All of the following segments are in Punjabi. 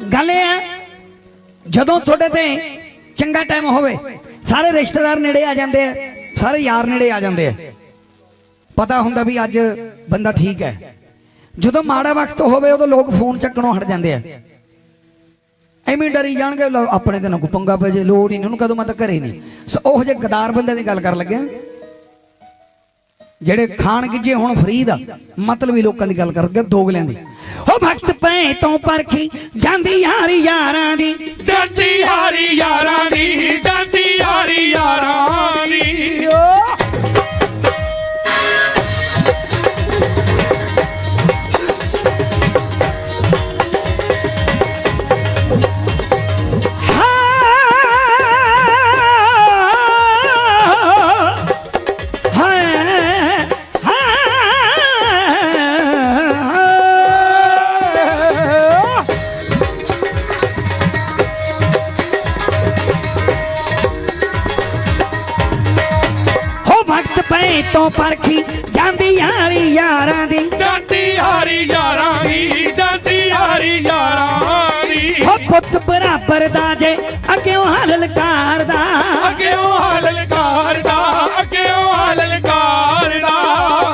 ਗੱਲ ਇਹ ਹੈ ਜਦੋਂ ਤੁਹਾਡੇ ਤੇ ਚੰਗਾ ਟਾਈਮ ਹੋਵੇ, ਸਾਰੇ ਰਿਸ਼ਤੇਦਾਰ ਨੇੜੇ ਆ ਜਾਂਦੇ ਆ, ਸਾਰੇ ਯਾਰ ਨੇੜੇ ਆ ਜਾਂਦੇ ਆ। ਪਤਾ ਹੁੰਦਾ ਵੀ ਅੱਜ ਬੰਦਾ ਠੀਕ ਹੈ। ਜਦੋਂ ਮਾੜਾ ਵਕਤ ਹੋਵੇ, ਉਦੋਂ ਲੋਕ ਫੋਨ ਚੱਕਣੋਂ ਹਟ ਜਾਂਦੇ ਆ। ਐਵੇਂ ਡਰੀ ਜਾਣਗੇ ਆਪਣੇ ਤੇ ਨਾ ਕੋਈ ਪੰਗਾ ਪੈ ਜੇ, ਲੋੜ ਹੀ ਨਹੀਂ, ਉਹਨੂੰ ਕਦੋਂ ਮੈਂ ਤਾਂ ਘਰੇ ਨਹੀਂ। ਸੋ ਉਹ ਜੇ ਗਦਾਰ ਬੰਦੇ ਦੀ ਗੱਲ ਕਰ ਲੱਗਿਆ। ਜਿਹੜੇ ਖਾਣ ਗਿੱਜੇ ਹੁਣ ਫਰੀ ਦਾ, ਮਤਲਬ ਹੀ ਲੋਕਾਂ ਦੀ ਗੱਲ ਕਰਕੇ ਦੋਗਲਿਆਂ ਦੀ। ਉਹ ਵਕਤ ਪੈ ਤੋਂ ਪਰਖੀ ਜਾਂਦੀ ਯਾਰੀ ਯਾਰਾਂ ਦੀ। ਜਾਂਦੀ ਹਾਰੀ ਯਾਰਾਂ ਦੀ ਜਾਂਦੀ ਹਾਰੀ ਯਾਰਾਂ ਦੀ। ਓ ਪੈ ਤੋਂ ਪਰਖੀ ਜਾਂਦੀ ਯਾਰੀ ਯਾਰਾਂ ਦੀ। ਜਾਂਦੀ ਹਾਰੀ ਯਾਰਾਂ ਦੀ ਜਾਂਦੀ ਹਾਰੀ ਯਾਰਾਂ ਦੀ। ਹੋ ਪੁੱਤ ਬਰਾਬਰ ਦਾ ਜੇ ਅੱਗਿਓਂ ਹਲ ਲਕਾਰਦਾ ਅੱਗਿਓਂ ਹਾਲ ਲਕਾਰ ਦਾ ਅੱਗਿਓਂ ਹਾਲ ਲਕਾਰ ਦਾ।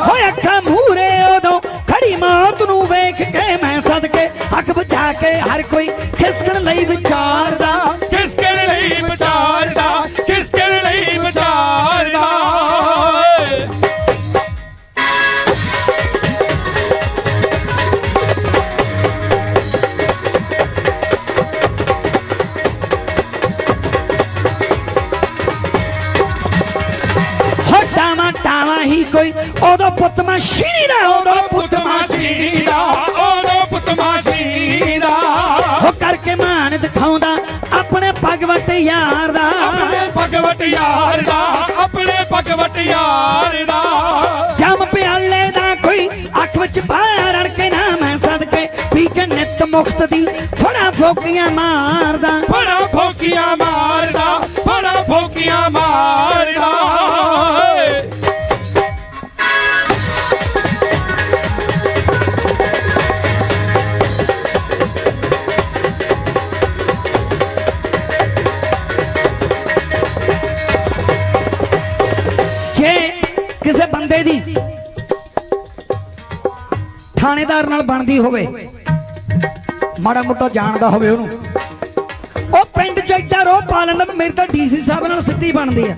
ਹੋਏ ਅੱਖਾਂ ਮੂਰੇ ਉਦੋਂ ਖੜੀ ਮੌਤ ਨੂੰ ਵੇਖ ਕੇ ਮੈਂ ਸਦਕੇ ਹੱਕ ਬਚਾ ਕੇ ਹਰ ਕੋਈ ਉਦੋਂ ਪੁੱਤ ਮੈਂ ਸ਼ੀਰੀ ਨਾ ਉਹਦਾ ਪੁੱਤ ਮਾਸੀ ਦਾ। ਉਹਦਾ ਪੁੱਤ ਮਾਸੀ ਦਾ। ਹੋ ਕਰਕੇ ਮਾਨ ਦਿਖਾਉਂਦਾ ਆਪਣੇ ਭਗਵਤ ਯਾਰ ਦਾ। ਆਪਣੇ ਭਗਵਤ ਯਾਰ ਦਾ ਆਪਣੇ ਭਗਵਤ ਯਾਰ ਦਾ। ਜਮ ਪਿਆਲੇ ਦਾ ਕੋਈ ਅੱਖ ਵਿੱਚ ਪਾਇਆ ਰੜ ਕੇ ਨਾ ਮੈਂ ਸਦਕੇ ਪੀ ਕੇ ਨਿਤ ਮੁਖਤ ਦੀ ਫੜਾ ਫੋਕੀਆਂ ਮਾਰਦਾ ਬੜਾ ਫੋਕੀਆਂ ਮਾਰਦਾ ਬੜਾ ਫੋਕੀਆਂ ਮਾਰਦਾ ਥਾਣੇਦਾਰ ਨਾਲ ਬਣਦੀ ਹੋਵੇ। ਮਾੜਾ ਮੋਟਾ ਜਾਣਦਾ ਹੋਵੇ ਉਹਨੂੰ। ਉਹ ਪਿੰਡ ਚ ਏਡਾ ਰੋਹ ਪਾ ਲੈਂਦਾ ਵੀ ਤਾਂ ਡੀਸੀ ਸਾਹਿਬ ਨਾਲ ਸਿੱਧੀ ਬਣਦੀ ਆ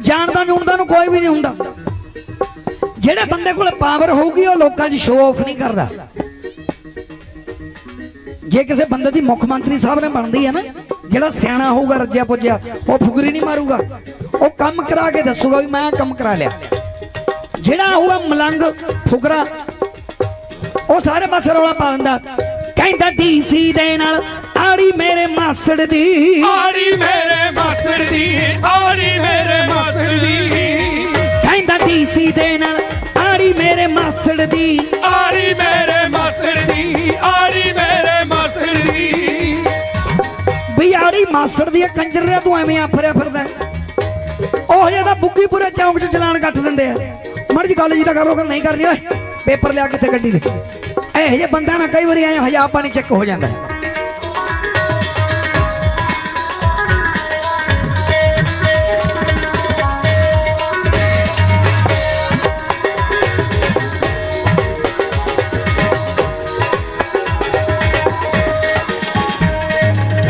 ਜਾਣਦਾ ਜੁਣਦਾ ਨੂੰ ਕੋਈ ਵੀ ਨਹੀਂ ਹੁੰਦਾ। ਜਿਹੜੇ ਬੰਦੇ ਕੋਲ ਪਾਵਰ ਹੋਊਗੀ, ਉਹ ਲੋਕਾਂ 'ਚ ਸ਼ੋਅ ਆਫ ਨਹੀਂ ਕਰਦਾ। ਜੇ ਕਿਸੇ ਬੰਦੇ ਦੀ ਮੁੱਖ ਮੰਤਰੀ ਸਾਹਿਬ ਨੇ ਬਣਦੀ ਹੈ ਨਾ, ਜਿਹੜਾ ਸਿਆਣਾ ਹੋਊਗਾ, ਰੱਜਿਆ ਪੁੱਜਿਆ, ਉਹ ਫੁਗਰੀ ਨਹੀਂ ਮਾਰੂਗਾ। ਉਹ ਕੰਮ ਕਰਾ ਕੇ ਦੱਸੂਗਾ ਵੀ ਮੈਂ ਕੰਮ ਕਰਾ ਲਿਆ। ਜਿਹੜਾ ਹੋਊਗਾ ਮਲੰਗ ਫੁਗਰਾ ਉਹ ਸਾਰੇ ਪਾਸੇ ਰੌਲਾ ਪਾ ਦਿੰਦਾ। ਕਹਿੰਦਾ ਡੀਸੀ ਦੇ ਨਾਲ ਆੜੀ ਮੇਰੇ ਮਾਸੜ ਦੀ। ਆੜੀ ਮੇਰੇ ਮਾਸੜ ਦੀ ਆੜੀ ਮੇਰੇ ਮਾਸੜ ਦੀ। ਕਹਿੰਦਾ ਡੀਸੀ ਦੇ ਨਾਲ ਆੜੀ ਮੇਰੇ ਮਾਸੜ ਦੀ। ਆੜੀ ਮੇਰੇ ਮਾਸੜ ਦੀ ਆੜੀ ਮੇਰੇ ਮਾਸੜ ਦੀ। ਵੀ ਆੜੀ ਮਾਸੜ ਦੀ ਕੰਜਰ ਰਿਆ ਤੂੰ ਐਵੇਂ ਆਫਰਿਆ ਫਿਰਦਾ। ਉਹ ਜਿਹੜਾ ਬੁੱਗੀਪੁਰੇ ਚੌਂਕ 'ਚ ਚਲਾਨ ਕੱਟ ਦਿੰਦੇ ਆ। ਮੜ ਜੀ ਗੱਲ ਜੀ ਤਾਂ ਕਰੋ ਕਿ ਨਹੀਂ ਕਰਨੀ ਓਏ। ਪੇਪਰ ਲਿਆ ਕਿੱਥੇ ਗੱਡੀ ਦੇ? ਇਹ ਜੇ ਬੰਦਾ ਨਾ ਕਈ ਵਾਰੀ ਆਇਆ ਹਜਾ ਪਾਣੀ ਚੈੱਕ ਹੋ ਜਾਂਦਾ। ਹੈ।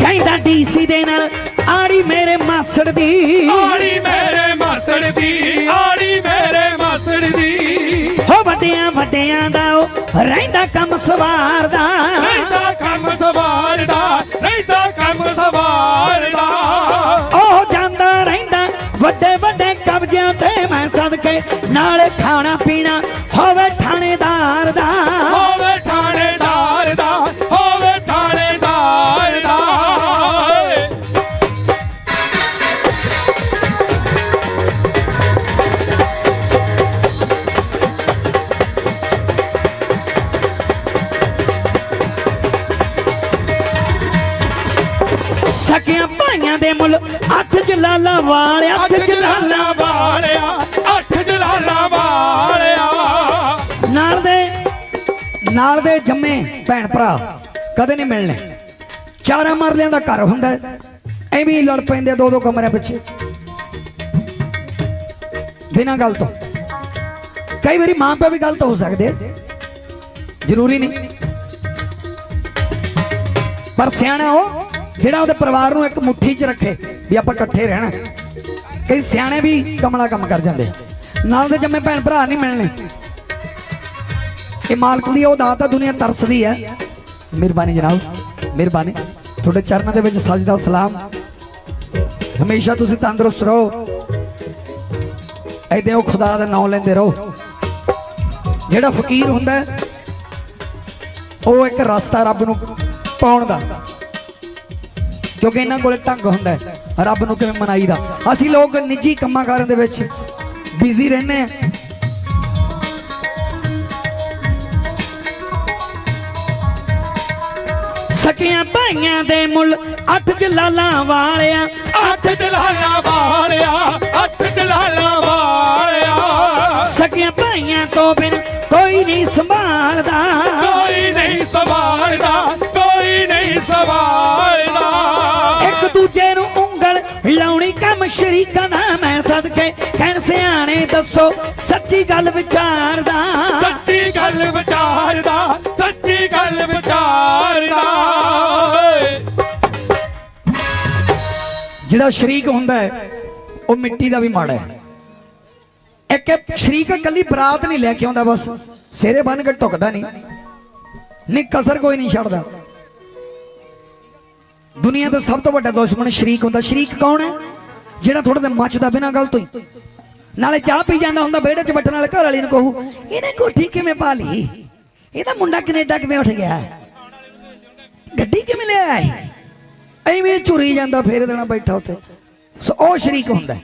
ਕਹਿੰਦਾ ਡੀਸੀ ਦੇ ਨਾਲ ਆੜੀ ਮੇਰੇ ਮਾਸੜ ਦੀ। ਆੜੀ ਮੇਰੇ ਮਾਸੜ ਦੀ, ਆੜੀ ਮੇਰੇ ਦੀ। ਹੋ ਵੱਡਿਆਂ ਵੱਡਿਆਂ ਦਾ ਉਹ ਰਹਿੰਦਾ ਕੰਮ ਸਵਾਰਦਾ। ਰਹਿੰਦਾ ਕੰਮ ਸਵਾਰਦਾ। ਦੇ ਮੁੱਲ ਅੱਠ ਜਲਾਲਾ ਵਾਲਿਆ ਅੱਠ ਜਲਾਲਾ ਵਾਲਿਆ ਅੱਠ ਜਲਾਲਾ ਵਾਲਿਆ। ਨਾਲ ਦੇ ਨਾਲ ਦੇ ਜੰਮੇ ਭੈਣ ਭਰਾ ਕਦੇ ਨਹੀਂ ਮਿਲਣੇ। ਚਾਰਾਂ ਮਰਲਿਆਂ ਦਾ ਘਰ ਹੁੰਦਾ ਹੈ। ਐਵੇਂ ਹੀ ਲੜ ਪੈਂਦੇ ਦੋ ਦੋ ਕਮਰਿਆਂ ਪਿੱਛੇ। ਬਿਨਾਂ ਗੱਲ ਤੋਂ। ਕਈ ਵਾਰੀ ਮਾਂ ਪਿਓ ਵੀ ਗਲਤ ਹੋ ਸਕਦੇ। ਜ਼ਰੂਰੀ ਨਹੀਂ। ਪਰ ਸਿਆਣਾ ਉਹ ਜਿਹੜਾ ਉਹਦੇ ਪਰਿਵਾਰ ਨੂੰ ਇੱਕ ਮੁੱਠੀ 'ਚ ਰੱਖੇ ਵੀ ਆਪਾਂ ਇਕੱਠੇ ਰਹਿਣਾ। ਕਈ ਸਿਆਣੇ ਵੀ ਕਮਲਾ ਕੰਮ ਕਰ ਜਾਂਦੇ ਨਾਲ ਦੇ ਜੰਮੇ ਭੈਣ ਭਰਾ ਨਹੀਂ ਮਿਲਣੇ। ਇਹ ਮਾਲਕ ਦੀ ਉਹ ਦਾਤ ਆ ਦੁਨੀਆ ਤਰਸਦੀ ਹੈ। ਮਿਹਰਬਾਨੀ ਜਨਾਬ, ਮਿਹਰਬਾਨੀ। ਤੁਹਾਡੇ ਚਰਨਾਂ ਦੇ ਵਿੱਚ ਸਜਦਾ ਸਲਾਮ। ਹਮੇਸ਼ਾ ਤੁਸੀਂ ਤੰਦਰੁਸਤ ਰਹੋ। ਐਦੇ ਉਹ ਖੁਦਾ ਦਾ ਨਾਮ ਲੈਂਦੇ ਰਹੋ। ਜਿਹੜਾ ਫਕੀਰ ਹੁੰਦਾ ਉਹ ਇੱਕ ਰਸਤਾ ਰੱਬ ਨੂੰ ਪਾਉਣ ਦਾ। ਕਿਉਂਕਿ ਇਹਨਾਂ ਕੋਲੇ ਢੰਗ ਹੁੰਦਾ ਹੈ, ਰੱਬ ਨੂੰ ਕਿਵੇਂ ਮਨਾਈਦਾ? ਅਸੀਂ ਲੋਕ ਨਿੱਜੀ ਕੰਮਾਂ ਕਾਰਾਂ ਦੇ ਵਿੱਚ ਬਿਜ਼ੀ ਰਹਿੰਦੇ ਆ ਸਕੀਆਂ ਭਾਈਆਂ ਦੇ ਮੁੱਲ ਅੱਠ ਜਲਾਲਾਂ ਵਾਲਿਆ ਅੱਠ ਜਲਾਲਾ ਵਾਲਿਆ ਅੱਠ ਜਲਾਲਾ ਵਾਲਿਆ। ਸਕੀਆਂ ਭਾਈਆਂ ਤੋਂ ਬਿਨ ਕੋਈ ਨਹੀਂ ਸੰਭਾਲਦਾ। ਦੱਸੋ ਸੱਚੀ ਗੱਲ ਵਿਚਾਰਦਾ। ਸੱਚੀ ਗੱਲ ਵਿਚਾਰਦਾ ਸੱਚੀ ਗੱਲ ਵਿਚਾਰਦਾ। ਜਿਹੜਾ ਸ਼ਰੀਕ ਹੁੰਦਾ ਹੈ ਉਹ ਮਿੱਟੀ ਦਾ ਵੀ ਮਾੜਾ ਹੈ। ਇੱਕ ਸ਼ਰੀਕ ਇਕੱਲੀ ਬਰਾਤ ਨਹੀਂ ਲੈ ਕੇ ਆਉਂਦਾ ਬਸ ਸਿਰੇ ਬੰਨ ਕੇ ਟੁਕਦਾ ਨਹੀਂ। ਨਹੀਂ ਕਸਰ ਕੋਈ ਨਹੀਂ ਛੱਡਦਾ। ਦੁਨੀਆ ਦਾ ਸਭ ਤੋਂ ਵੱਡਾ ਦੁਸ਼ਮਣ ਸ਼ਰੀਕ ਹੁੰਦਾ। ਸ਼ਰੀਕ ਕੌਣ ਹੈ? ਜਿਹੜਾ ਥੋੜਾ ਜਿਹਾ ਮੱਚਦਾ ਬਿਨਾਂ ਗੱਲ ਤੋਂ ਹੀ। ਨਾਲੇ ਚਾਹ ਪੀ ਜਾਂਦਾ ਹੁੰਦਾ, ਵਿਹੜੇ 'ਚ ਬੈਠਣ ਵਾਲੇ ਘਰ ਵਾਲੀ ਨੂੰ ਕਹੂ, ਇਹਨੇ ਕੋਠੀ ਕਿਵੇਂ ਪਾ ਲਈ ਇਹਦਾ ਮੁੰਡਾ ਕੈਨੇਡਾ ਕਿਵੇਂ ਉੱਠ ਗਿਆ? ਗੱਡੀ ਕਿਵੇਂ ਲਿਆ ਹੈ ਐਵੇਂ ਝੁਰੀ ਜਾਂਦਾ, ਫੇਰ ਦੇਣਾ ਬੈਠਾ ਉੱਥੇ। ਸੋ ਉਹ ਸ਼ਰੀਕ ਹੁੰਦਾ।